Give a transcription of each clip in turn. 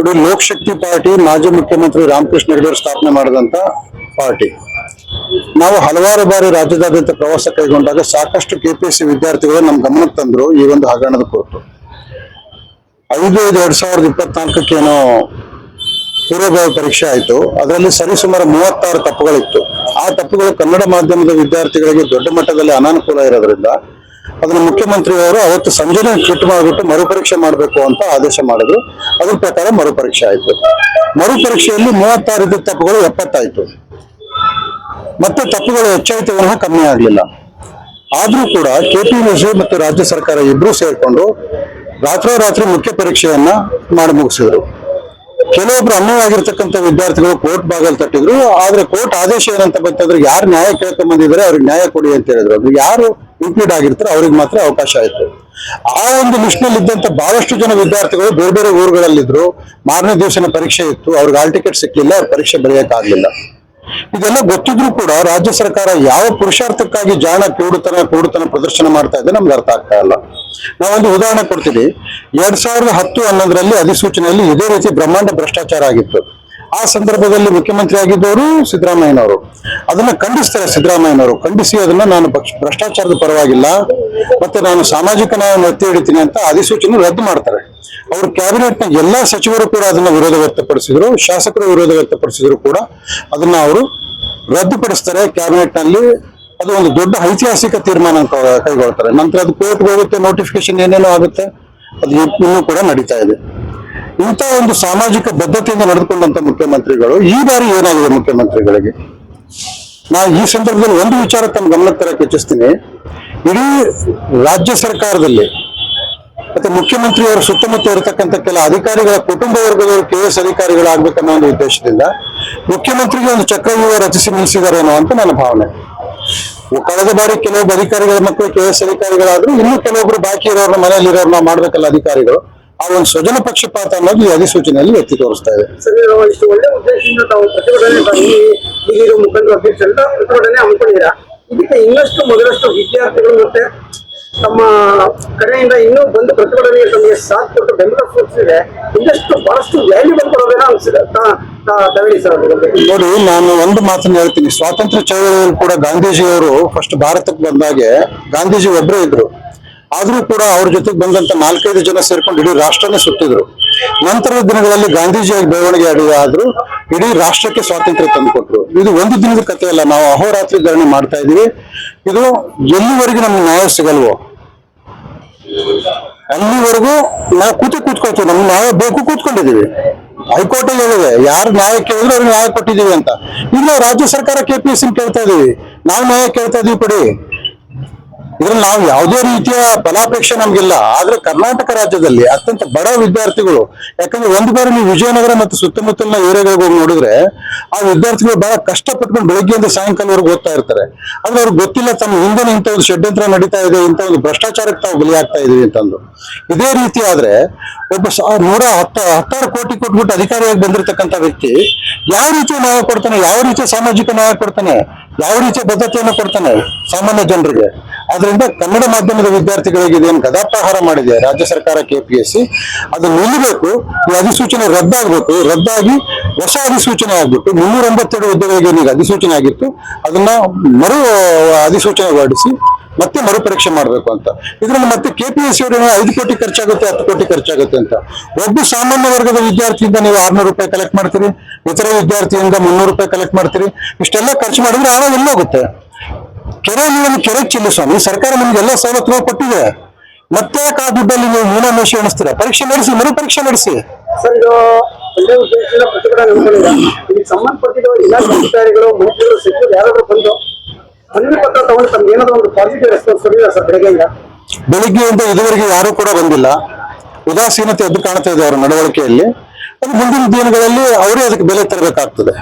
ಇದು ಲೋಕಶಕ್ತಿ ಪಾರ್ಟಿ, ಮಾಜಿ ಮುಖ್ಯಮಂತ್ರಿ ರಾಮಕೃಷ್ಣ ಹೆಗಡೆ ಸ್ಥಾಪನೆ ಮಾಡಿದಂತ ಪಾರ್ಟಿ. ನಾವು ಹಲವಾರು ಬಾರಿ ರಾಜ್ಯದಾದ್ಯಂತ ಪ್ರವಾಸ ಕೈಗೊಂಡಾಗ ಸಾಕಷ್ಟು ಕೆಪಿಎಸ್ಸಿ ವಿದ್ಯಾರ್ಥಿಗಳು ನಮ್ಮ ಗಮನಕ್ಕೆ ತಂದ್ರು ಈ ಒಂದು ಹಗರಣದ ಕುರಿತು. ಐದು ಐದು, ಎರಡ್ ಸಾವಿರದ ಇಪ್ಪತ್ನಾಲ್ಕಕ್ಕೇನೋ ಪೂರ್ವಭಾವಿ ಪರೀಕ್ಷೆ ಆಯಿತು. ಅದರಲ್ಲಿ ಸರಿಸುಮಾರು ಮೂವತ್ತಾರು ತಪ್ಪುಗಳಿತ್ತು. ಆ ತಪ್ಪುಗಳು ಕನ್ನಡ ಮಾಧ್ಯಮದ ವಿದ್ಯಾರ್ಥಿಗಳಿಗೆ ದೊಡ್ಡ ಮಟ್ಟದಲ್ಲಿ ಅನಾನುಕೂಲ ಇರೋದ್ರಿಂದ ಅದನ್ನು ಮುಖ್ಯಮಂತ್ರಿಯವರು ಅವತ್ತು ಸಂಜೆನೆ ಕಿಟ್ ಮಾಡಿಬಿಟ್ಟು ಮರುಪರೀಕ್ಷೆ ಮಾಡಬೇಕು ಅಂತ ಆದೇಶ ಮಾಡಿದ್ರು. ಅದ್ರ ಪ್ರಕಾರ ಮರುಪರೀಕ್ಷೆ ಆಯಿತು. ಮರುಪರೀಕ್ಷೆಯಲ್ಲಿ ಮೂವತ್ತಾರು ತಪ್ಪುಗಳು ಎಪ್ಪತ್ತಾಯ್ತು. ಮತ್ತೆ ತಪ್ಪುಗಳು ಹೆಚ್ಚಾಯಿತು ವಿನಃ ಕಮ್ಮಿ ಆಗಲಿಲ್ಲ. ಆದರೂ ಕೂಡ ಕೆಪಿಎಸ್ಸಿ ಮತ್ತು ರಾಜ್ಯ ಸರ್ಕಾರ ಇಬ್ರು ಸೇರ್ಕೊಂಡು ರಾತ್ರೋರಾತ್ರಿ ಮುಖ್ಯ ಪರೀಕ್ಷೆಯನ್ನ ಮಾಡಿ ಮುಗಿಸಿದ್ರು. ಕೆಲವೊಬ್ರು ಅನ್ಯವಾಗಿರ್ತಕ್ಕಂಥ ವಿದ್ಯಾರ್ಥಿಗಳು ಕೋರ್ಟ್ ಬಾಗಲ್ ತಟ್ಟಿದ್ರು. ಆದ್ರೆ ಕೋರ್ಟ್ ಆದೇಶ ಏನಂತ ಬಂತಂದ್ರೆ ಯಾರು ನ್ಯಾಯ ಕೇಳ್ಕೊಂಡ್ ಬಂದಿದ್ರೆ ಅವ್ರಿಗೆ ನ್ಯಾಯ ಕೊಡಿ ಅಂತ ಹೇಳಿದ್ರು. ಯಾರು ಇಂಪ್ಲೀಡ್ ಆಗಿರ್ತಾರೆ, ಅವ್ರಿಗೆ ಮಾತ್ರ ಅವಕಾಶ ಆಯ್ತು. ಆ ಒಂದು ಲಿಸ್ಟ್ನಲ್ಲಿ ಇದ್ದಂತ ಬಹಳಷ್ಟು ಜನ ವಿದ್ಯಾರ್ಥಿಗಳು ಬೇರೆ ಬೇರೆ ಊರುಗಳಲ್ಲಿದ್ರು, ಮಾರನೇ ದಿವಸನ ಪರೀಕ್ಷೆ ಇತ್ತು, ಅವ್ರಿಗೆ ಆಲ್ ಟಿಕೆಟ್ ಸಿಕ್ಲಿಲ್ಲ, ಅವ್ರ ಪರೀಕ್ಷೆ ಬರೆಯಕ್ಕಾಗ್ಲಿಲ್ಲ. ಇದೆಲ್ಲ ಗೊತ್ತಿದ್ರು ಕೂಡ ರಾಜ್ಯ ಸರ್ಕಾರ ಯಾವ ಪುರುಷಾರ್ಥಕ್ಕಾಗಿ ಜಾಣ ಕೂಡುತನ ಕೂಡುತನ ಪ್ರದರ್ಶನ ಮಾಡ್ತಾ ಇದೆ ನಮ್ಗೆ ಅರ್ಥ ಆಗ್ತಾ ಇಲ್ಲ. ನಾವೊಂದು ಉದಾಹರಣೆ ಕೊಡ್ತೀವಿ. ಎರಡ್ ಸಾವಿರದ ಹತ್ತು ಹನ್ನೊಂದರಲ್ಲಿ ಅಧಿಸೂಚನೆಯಲ್ಲಿ ಇದೇ ರೀತಿ ಬ್ರಹ್ಮಾಂಡ ಭ್ರಷ್ಟಾಚಾರ ಆಗಿತ್ತು. ಆ ಸಂದರ್ಭದಲ್ಲಿ ಮುಖ್ಯಮಂತ್ರಿ ಆಗಿದ್ದವರು ಸಿದ್ದರಾಮಯ್ಯನವರು. ಅದನ್ನ ಖಂಡಿಸ್ತಾರೆ ಸಿದ್ದರಾಮಯ್ಯನವರು. ಖಂಡಿಸಿ ಅದನ್ನ ನಾನು ಭ್ರಷ್ಟಾಚಾರದ ಪರವಾಗಿಲ್ಲ. ಮತ್ತೆ ನಾನು ಸಾಮಾಜಿಕ ನ್ಯಾಯ ಒತ್ತಿ ಹಿಡಿತೀನಿ ಅಂತ ಅಧಿಸೂಚನೆ ರದ್ದು ಮಾಡ್ತಾರೆ. ಅವರು ಕ್ಯಾಬಿನೆಟ್ನ ಎಲ್ಲಾ ಸಚಿವರು ಕೂಡ ಅದನ್ನ ವಿರೋಧ ವ್ಯಕ್ತಪಡಿಸಿದ್ರು. ಶಾಸಕರು ವಿರೋಧ ವ್ಯಕ್ತಪಡಿಸಿದ್ರು ಕೂಡ ಅದನ್ನ ಅವರು ರದ್ದುಪಡಿಸ್ತಾರೆ ಕ್ಯಾಬಿನೆಟ್ನಲ್ಲಿ ಅದು ಒಂದು ದೊಡ್ಡ ಐತಿಹಾಸಿಕ ತೀರ್ಮಾನ ಅಂತ ಕೈಗೊಳ್ತಾರೆ. ನಂತರ ಅದು ಕೋರ್ಟ್ ಹೋಗುತ್ತೆ ನೋಟಿಫಿಕೇಶನ್ ಏನೇನೋ ಆಗುತ್ತೆ, ಅದು ಇನ್ನೂ ಕೂಡ ನಡೀತಾ ಇದೆ. ಇಂಥ ಒಂದು ಸಾಮಾಜಿಕ ಬದ್ಧತೆಯಿಂದ ನಡೆದುಕೊಂಡಂತ ಮುಖ್ಯಮಂತ್ರಿಗಳು, ಈ ಬಾರಿ ಏನಾಗಿದೆ ಮುಖ್ಯಮಂತ್ರಿಗಳಿಗೆ? ನಾನು ಈ ಸಂದರ್ಭದಲ್ಲಿ ಒಂದು ವಿಚಾರ ತಮ್ಮ ಗಮನಕ್ಕೆ ತರಕ್ಕೆ ಇಚ್ಛಿಸ್ತೀನಿ. ಇಡೀ ರಾಜ್ಯ ಸರ್ಕಾರದಲ್ಲಿ ಮತ್ತೆ ಮುಖ್ಯಮಂತ್ರಿಯವರ ಸುತ್ತಮುತ್ತ ಇರತಕ್ಕಂತ ಕೆಲ ಅಧಿಕಾರಿಗಳ, ಕುಟುಂಬ ವರ್ಗದವರು, ಕೆ ಎಸ್ ಅಧಿಕಾರಿಗಳಾಗ್ಬೇಕನ್ನೋ ಒಂದು ಉದ್ದೇಶದಿಂದ ಮುಖ್ಯಮಂತ್ರಿಗೆ ಒಂದು ಚಕ್ರವ್ಯೂಹ ರಚಿಸಿ ನಿಲ್ಲಿಸಿದಾರೇನೋ ಅಂತ ನನ್ನ ಭಾವನೆ. ಕಳೆದ ಬಾರಿ ಕೆಲವೊಬ್ಬ ಅಧಿಕಾರಿಗಳ ಮಕ್ಕಳು ಕೆ ಎಸ್ ಅಧಿಕಾರಿಗಳಾದ್ರು, ಇನ್ನೂ ಕೆಲವೊಬ್ರು ಬಾಕಿ ಇರೋರ್ನ ಮನೆಯಲ್ಲಿ ಇರೋರ್ನ ಮಾಡ್ಬೇಕಲ್ಲ ಅಧಿಕಾರಿಗಳು. ಆ ಒಂದು ಸ್ವಜನ ಪಕ್ಷಪಾತ ಅನ್ನೋದು ಈ ಅಧಿಸೂಚನೆಯಲ್ಲಿ ಎತ್ತಿ ತೋರಿಸ್ತಾ ಇದೆ. ಪ್ರತಿಭಟನೆ ಪ್ರತಿಭಟನೆ ಇದಕ್ಕೆ ಇನ್ನಷ್ಟು ಮೊದಲಷ್ಟು ವಿದ್ಯಾರ್ಥಿಗಳು ಮತ್ತೆ ತಮ್ಮ ಕಡೆಯಿಂದ ಇನ್ನೂ ಬಂದು ಪ್ರತಿಭಟನೆಗೆ ತಮಗೆ ಸಾಥ್ ಕೊಟ್ಟು ಬೆಂಬಲ ಸೂಚಿಸಿದೆ ಇನ್ನಷ್ಟು ಬಹಳಷ್ಟು ವ್ಯಾಲ್ಯೂಬಲ್ ಕೊಡೋದೇನ ಅನಿಸಿದೆ ನೋಡಿ ನಾನು ಒಂದು ಮಾತನ್ನ ಹೇಳ್ತೀನಿ. ಸ್ವಾತಂತ್ರ್ಯ ಚಳವಳಿಯಲ್ಲಿ ಕೂಡ ಗಾಂಧೀಜಿಯವರು ಫಸ್ಟ್ ಭಾರತಕ್ಕೆ ಬಂದಾಗೆ ಗಾಂಧೀಜಿ ಒಬ್ಬರೇ ಇದ್ರು. ಆದ್ರೂ ಕೂಡ ಅವ್ರ ಜೊತೆಗೆ ಬಂದಂತ ನಾಲ್ಕೈದು ಜನ ಸೇರ್ಕೊಂಡು ಇಡೀ ರಾಷ್ಟ್ರನೇ ಸುತ್ತಿದ್ರು. ನಂತರದ ದಿನಗಳಲ್ಲಿ ಗಾಂಧೀಜಿಯಾಗಿ ಬೆಳವಣಿಗೆ ಅಡಿ ಆದ್ರು, ಇಡೀ ರಾಷ್ಟ್ರಕ್ಕೆ ಸ್ವಾತಂತ್ರ್ಯ ತಂದುಕೊಟ್ರು. ಇದು ಒಂದು ದಿನದ ಕಥೆ ಅಲ್ಲ, ನಾವು ಅಹೋರಾತ್ರಿ ಧರಣಿ ಮಾಡ್ತಾ ಇದೀವಿ. ಇದು ಎಲ್ಲಿವರೆಗೂ ನಮ್ಗೆ ನ್ಯಾಯ ಸಿಗಲ್ವೋ? ಅಲ್ಲಿವರೆಗೂ ನಾವು ಕೂತು ಕೂತ್ಕೊಳ್ತೀವಿ, ನಮ್ಗೆ ನ್ಯಾಯ ಬೇಕು ಕೂತ್ಕೊಂಡಿದೀವಿ. ಹೈಕೋರ್ಟ್ ಅಲ್ಲಿ ಹೇಳಿದೆ, ಯಾರು ನ್ಯಾಯ ಕೇಳಿದ್ರು ಅವ್ರಿಗೆ ನ್ಯಾಯ ಕೊಟ್ಟಿದೀವಿ ಅಂತ. ಈಗ ರಾಜ್ಯ ಸರ್ಕಾರ ಕೆಪಿಎಸ್ ಕೇಳ್ತಾ ಇದೀವಿ. ನಾವು ನ್ಯಾಯ ಕೇಳ್ತಾ ಇದೀವಿ ಕೊಡಿ ಇದ್ರಲ್ಲಿ ನಾವು ಯಾವುದೇ ರೀತಿಯ ಫಲಾಪೇಕ್ಷೆ ನಮ್ಗಿಲ್ಲ. ಆದ್ರೆ ಕರ್ನಾಟಕ ರಾಜ್ಯದಲ್ಲಿ ಅತ್ಯಂತ ಬಡ ವಿದ್ಯಾರ್ಥಿಗಳು, ಯಾಕಂದ್ರೆ ಒಂದು ಬಾರಿ ನೀವು ವಿಜಯನಗರ ಮತ್ತು ಸುತ್ತಮುತ್ತಲಿನ ಏರಿಯಾಗಳಿಗೆ ಹೋಗಿ ನೋಡಿದ್ರೆ, ಆ ವಿದ್ಯಾರ್ಥಿಗಳು ಬಹಳ ಕಷ್ಟಪಟ್ಕೊಂಡು ಬೆಳಗ್ಗೆಯಿಂದ ಸಾಯಂಕಾಲವರೆಗೂ ಓದ್ತಾ ಇರ್ತಾರೆ. ಆದ್ರೆ ಅವ್ರಿಗೆ ಗೊತ್ತಿಲ್ಲ, ತಮ್ಮ ಹಿಂದೆ ಇಂಥ ಒಂದು ಷಡ್ಯಂತ್ರ ನಡೀತಾ ಇದೆ, ಇಂಥ ಒಂದು ಭ್ರಷ್ಟಾಚಾರಕ್ಕೆ ತಾವು ಬಲಿಯಾಗ್ತಾ ಇದೀವಿ ಅಂತಂದು. ಇದೇ ರೀತಿ ಆದ್ರೆ, ಒಬ್ಬ ನೂರ ಹತ್ತ, ಹತ್ತಾರು ಕೋಟಿ ಕೊಟ್ಬಿಟ್ಟು ಅಧಿಕಾರಿಯಾಗಿ ಬಂದಿರತಕ್ಕಂತ ವ್ಯಕ್ತಿ, ಯಾವ ರೀತಿಯ ನ್ಯಾಯ ಕೊಡ್ತಾನೆ, ಯಾವ ರೀತಿಯ ಸಾಮಾಜಿಕ ನ್ಯಾಯ ಕೊಡ್ತಾನೆ, ಯಾವ ರೀತಿಯ ಬದ್ಧತೆಯನ್ನು ಕೊಡ್ತಾನೆ ಸಾಮಾನ್ಯ ಜನರಿಗೆ. ಆದ್ರಿಂದ ಕನ್ನಡ ಮಾಧ್ಯಮದ ವಿದ್ಯಾರ್ಥಿಗಳಿಗೆ ಇದೇನು ಗದಾಪ್ರಹಾರ ಮಾಡಿದೆ, ರಾಜ್ಯ ಸರ್ಕಾರ ಕೆಪಿಎಸ್ಸಿ, ಅದು ನಿಲ್ಲಬೇಕು, ಈ ಅಧಿಸೂಚನೆ ರದ್ದಾಗಬೇಕು ರದ್ದಾಗಿ ಹೊಸ ಅಧಿಸೂಚನೆ ಆಗ್ಬಿಟ್ಟು ಮುನ್ನೂರ ಎಂಬತ್ತೆರಡು ಹುದ್ದೆಗಳಿಗೆ ಈಗ ಅಧಿಸೂಚನೆ ಆಗಿತ್ತು, ಅದನ್ನ ಮರು ಅಧಿಸೂಚನೆ ಹೊರಡಿಸಿ ಮತ್ತೆ ಮರುಪರೀಕ್ಷೆ ಮಾಡಬೇಕು ಅಂತ. ಇದ್ರಲ್ಲಿ ಮತ್ತೆ ಕೆಪಿಎಸ್ಸಿ ಅವರು ಐದು ಕೋಟಿ ಖರ್ಚಾಗುತ್ತೆ, ಹತ್ತು ಕೋಟಿ ಖರ್ಚಾಗುತ್ತೆ ಅಂತ. ಒಬ್ಬ ಸಾಮಾನ್ಯ ವರ್ಗದ ವಿದ್ಯಾರ್ಥಿಯಿಂದ ನೀವು ಆರ್ನೂರು ರೂಪಾಯಿ ಕಲೆಕ್ಟ್ ಮಾಡ್ತೀರಿ, ಇತರ ವಿದ್ಯಾರ್ಥಿಯಿಂದ ಮುನ್ನೂರು ರೂಪಾಯಿ ಕಲೆಕ್ಟ್ ಮಾಡ್ತೀರಿ, ಇಷ್ಟೆಲ್ಲ ಖರ್ಚು ಮಾಡಿದ್ರೆ ಹಣ ಎಲ್ಲೋಗುತ್ತೆ. ಕೆರೆ ನೀರನ್ನು ಕೆರೆ ಚೆಲ್ಲಿ ಸ್ವಾಮಿ ಸರ್ಕಾರ ನಿಮ್ಗೆ ಎಲ್ಲ ಸವಲತ್ತುಗಳು ಕೊಟ್ಟಿದೆ. ಮತ್ತೆ ಆ ದುಡ್ಡಲ್ಲಿ ನೀವು ಮೀನಾಮೇಷ ಎಣಿಸ್ತೀರಾ? ಪರೀಕ್ಷೆ ನಡೆಸಿ ಮರು ಪರೀಕ್ಷೆ ನಡೆಸಿ. ಸರ್ ಇದು ಒಳ್ಳೆ ಉದ್ದೇಶದಿಂದ ಪ್ರತಿಭಟನೆ ಹಮ್ಮಿಕೊಂಡಿದ್ದೀರಾ ಇದಕ್ಕೆ ಸಂಬಂಧಪಟ್ಟಿರುವ ಇಲಾಖೆ ಅಧಿಕಾರಿಗಳು ಮಂತ್ರಿಗಳು ಸಚಿವರು ಯಾರಾದ್ರೂ ಬಂದು ಮನವಿ ಪತ್ರ ತಗೊಂಡು ತಮ್ಗೆ ಏನಾದ್ರು ಒಂದು ಪಾಸಿಟಿವ್ ರೆಸ್ಪಾನ್ಸ್ ಕೊಡಿಲ್ಲ ಸರ್ ಬೆಳಗ್ಗೆಯಿಂದ? ಬೆಳಿಗ್ಗೆಯಿಂದ ಇದುವರೆಗೆ ಯಾರು ಕೂಡ ಬಂದಿಲ್ಲ. ಉದಾಸೀನತೆ ಎದ್ದು ಕಾಣ್ತಾ ಇದೆ ಅವರ ನಡವಳಿಕೆಯಲ್ಲಿ. ಅದು ಮುಂದಿನ ದಿನಗಳಲ್ಲಿ ಅವರೇ ಅದಕ್ಕೆ ಬೆಲೆ ತರಬೇಕಾಗ್ತದೆ.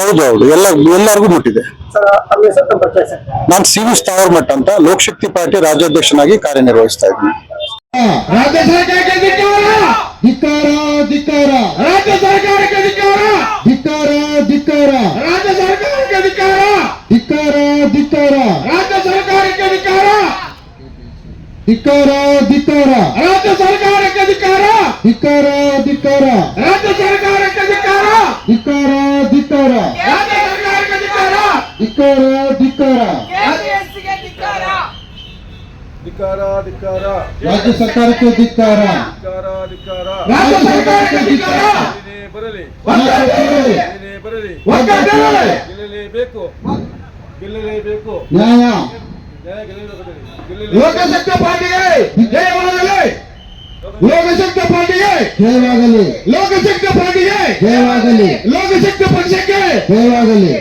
ಹೌದು ಹೌದು. ಎಲ್ಲ ಎಲ್ಲರಿಗೂ ಮುಟ್ಟಿದೆ. ನಾನು ಸಿ ವಿ ಸ್ಥಾವರ್ಮಠ್ ಅಂತ ಲೋಕಶಕ್ತಿ ಪಾರ್ಟಿ ರಾಜ್ಯಾಧ್ಯಕ್ಷನಾಗಿ ಕಾರ್ಯನಿರ್ವಹಿಸ್ತಾ ಇದ್ದೀನಿ. ರಾಜ್ಯ ಸರ್ಕಾರಕ್ಕೆ ಧಿಕ್ಕಾರ ಧಿಕ್ಕಾರ ಧಿಕ್ಕಾರ! ರಾಜ್ಯ ಸರ್ಕಾರಕ್ಕೆ ಧಿಕ್ಕಾರ ಧಿಕ್ಕಾರ ಧಿಕ್ಕಾರ ರಾಜ್ಯ ಸರ್ಕಾರಕ್ಕೆ ಧಿಕ್ಕಾರ ಧಿಕ್ಕಾರ ರಾಜ್ಯ ಸರ್ಕಾರಕ್ಕೆ ಧಿಕ್ಕಾರ ಧಿಕ್ಕಾರ ಧಿಕ್ಕಾರ ರಾಜ್ಯ ಸರ್ಕಾರಕ್ಕೆ ಧಿಕ್ಕಾರ ಧಿಕ್ಕಾರ ಧಿಕ್ಕಾರ ರಾಜ್ಯ ಸರ್ಕಾರಕ್ಕೆ ಧಿಕ್ಕಾರ ಧಿಕ್ಕಾರ ಧಿಕ್ಕಾರ ರಾಜ್ಯ ಸರ್ಕಾರಕ್ಕೆ ಧಿಕ್ಕಾರ ರಾಜ್ಯ ಸರ್ಕಾರಕ್ಕೆ ಧಿಕ್ಕಾರ ಧಿಕ್ಕಾರ ಧಿಕ್ಕಾರ ರಾಜ್ಯ ಸರ್ಕಾರಕ್ಕೆ ಧಿಕ್ಕಾರ ಏನೇ ಬರಲಿ. ಬರಲಿ ಬೇಕು ಗೆಲ್ಲಲೇಬೇಕು. ಗೆಲ್ಲಲೇಬೇಕು. ನ್ಯಾಯ. ನ್ಯಾಯ ಗೆಲ್ಲಲೇಬೇಕು लोकशक्ती पार्टी आहे जय वाघले लोकशक्ती पार्टी आहे जय वाघले लोकशक्ती पार्टी आहे जय वाघले लोकशक्ती पक्षाचे जय